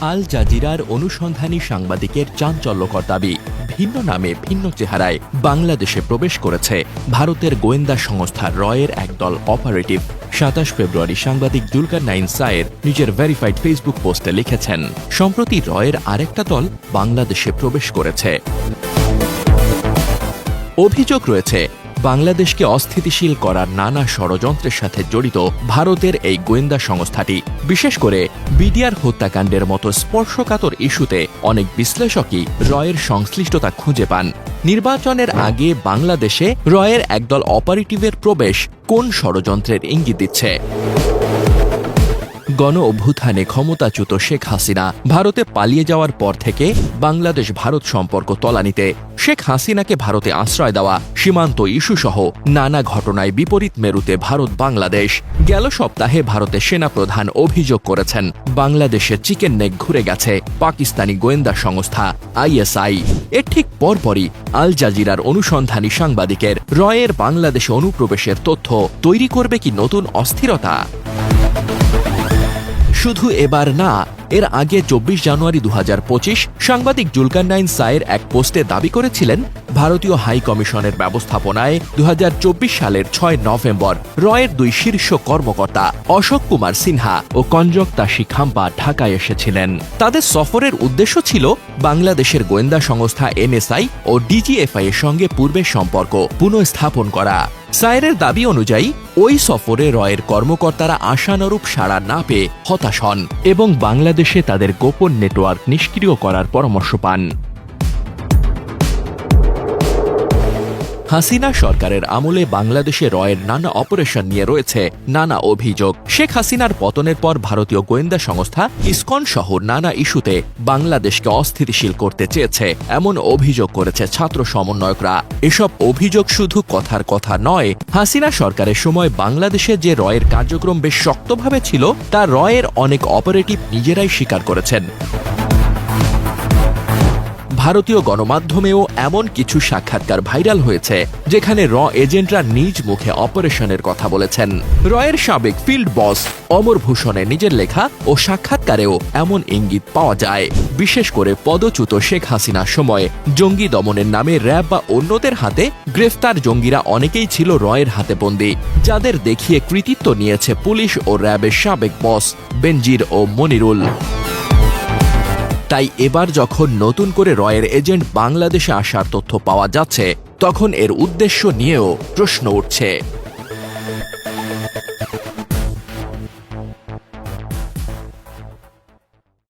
আল জাজিরার অনুসন্ধানী সাংবাদিকের চাঞ্চল্যকর দাবি, ভিন্ন নামে ভিন্ন চেহারায় বাংলাদেশে প্রবেশ করেছে ভারতের গোয়েন্দা সংস্থা রয়ের একদল অপারেটিভ। সাতাশ ফেব্রুয়ারি সাংবাদিক জুলকার নাইন সায়ের নিজের ভেরিফাইড ফেসবুক পোস্টে লিখেছেন, সম্প্রতি রয়ের আরেকটা দল বাংলাদেশে প্রবেশ করেছে। অভিযোগ রয়েছে বাংলাদেশকে অস্থিতিশীল করার নানা ষড়যন্ত্রের সাথে জড়িত ভারতের এই গোয়েন্দা সংস্থাটি। বিশেষ করে বিডিআর হত্যাকাণ্ডের মতো স্পর্শকাতর ইস্যুতে অনেক বিশ্লেষকই রয়ের সংশ্লিষ্টতা খুঁজে পান। নির্বাচনের আগে বাংলাদেশে রয়ের একদল অপারেটিভের প্রবেশ কোন ষড়যন্ত্রের ইঙ্গিত দিচ্ছে? গণ অভ্যুত্থানে ক্ষমতাচ্যুত শেখ হাসিনা ভারতে পালিয়ে যাওয়ার পর থেকে বাংলাদেশ ভারত সম্পর্ক তলানিতে। শেখ হাসিনাকে ভারতে আশ্রয় দেওয়া সীমান্ত ইস্যুসহ নানা ঘটনায় বিপরীত মেরুতে ভারত বাংলাদেশ। গেল সপ্তাহে ভারতের সেনাপ্রধান অভিযোগ করেছেন, বাংলাদেশে চিকেন নেক ঘুরে গেছে, পাকিস্তানি গোয়েন্দা সংস্থা আইএসআই। এর ঠিক পরপরই আল জাজিরার অনুসন্ধানী সাংবাদিকের, রয়ের বাংলাদেশে অনুপ্রবেশের তথ্য তৈরি করবে কি নতুন অস্থিরতা? শুধু এবার না এর আগে চব্বিশ জানুয়ারি দু হাজার পঁচিশ সাংবাদিক জুলকার নাইন সায়ের এক পোস্টে দাবি করেছিলেন, ভারতীয় হাই কমিশনের ব্যবস্থাপনায় দু সালের ছয় নভেম্বর রয়ের দুই শীর্ষ কর্মকর্তা অশোক কুমার সিনহা ও কঞ্জক তাশি খাম্পা ঢাকায় এসেছিলেন। তাদের সফরের উদ্দেশ্য ছিল বাংলাদেশের গোয়েন্দা সংস্থা এনএসআই ও ডিজিএফআই এর সঙ্গে পূর্বের সম্পর্ক পুনঃস্থাপন করা। সায়েরের দাবি অনুযায়ী, ওই সফরে রয়ের কর্মকর্তারা আশানুরূপ সাড়া না পেয়ে হতাশ হন এবং বাংলাদেশে তাদের গোপন নেটওয়ার্ক নিষ্ক্রিয় করার পরামর্শ পান। হাসিনা সরকারের আমলে বাংলাদেশে রয়ের নানা অপারেশন নিয়ে রয়েছে নানা অভিযোগ। শেখ হাসিনার পতনের পর ভারতীয় গোয়েন্দা সংস্থা ইসকন সহ নানা ইস্যুতে বাংলাদেশকে অস্থিতিশীল করতে চেয়েছে, এমন অভিযোগ করেছে ছাত্র সমন্বয়করা। এসব অভিযোগ শুধু কথার কথা নয়, হাসিনা সরকারের সময় বাংলাদেশে যে রয়ের কার্যক্রম বেশ শক্তভাবে ছিল, তা রয়ের অনেক অপারেটিভ নিজেরাই স্বীকার করেছেন। ভারতীয় গণমাধ্যমেও এমন কিছু সাক্ষাৎকার ভাইরাল হয়েছে, যেখানে র এজেন্টরা নিজ মুখে অপারেশনের কথা বলেছেন। রয়ের সাবেক ফিল্ড বস অমর ভূষণের নিজের লেখা ও সাক্ষাৎকারেও এমন ইঙ্গিত পাওয়া যায়। বিশেষ করে পদচ্যুত শেখ হাসিনার সময় জঙ্গি দমনের নামে র্যাব বা অন্যদের হাতে গ্রেফতার জঙ্গিরা অনেকেই ছিল রয়ের হাতে বন্দী, যাদের দেখিয়ে কৃতিত্ব নিয়েছে পুলিশ ও র্যাবের সাবেক বস বেনজির ও মনিরুল। তাই এবার যখন নতুন করে রয়ের এজেন্ট বাংলাদেশে আসার তথ্য পাওয়া যাচ্ছে, তখন এর উদ্দেশ্য নিয়েও প্রশ্ন উঠছে।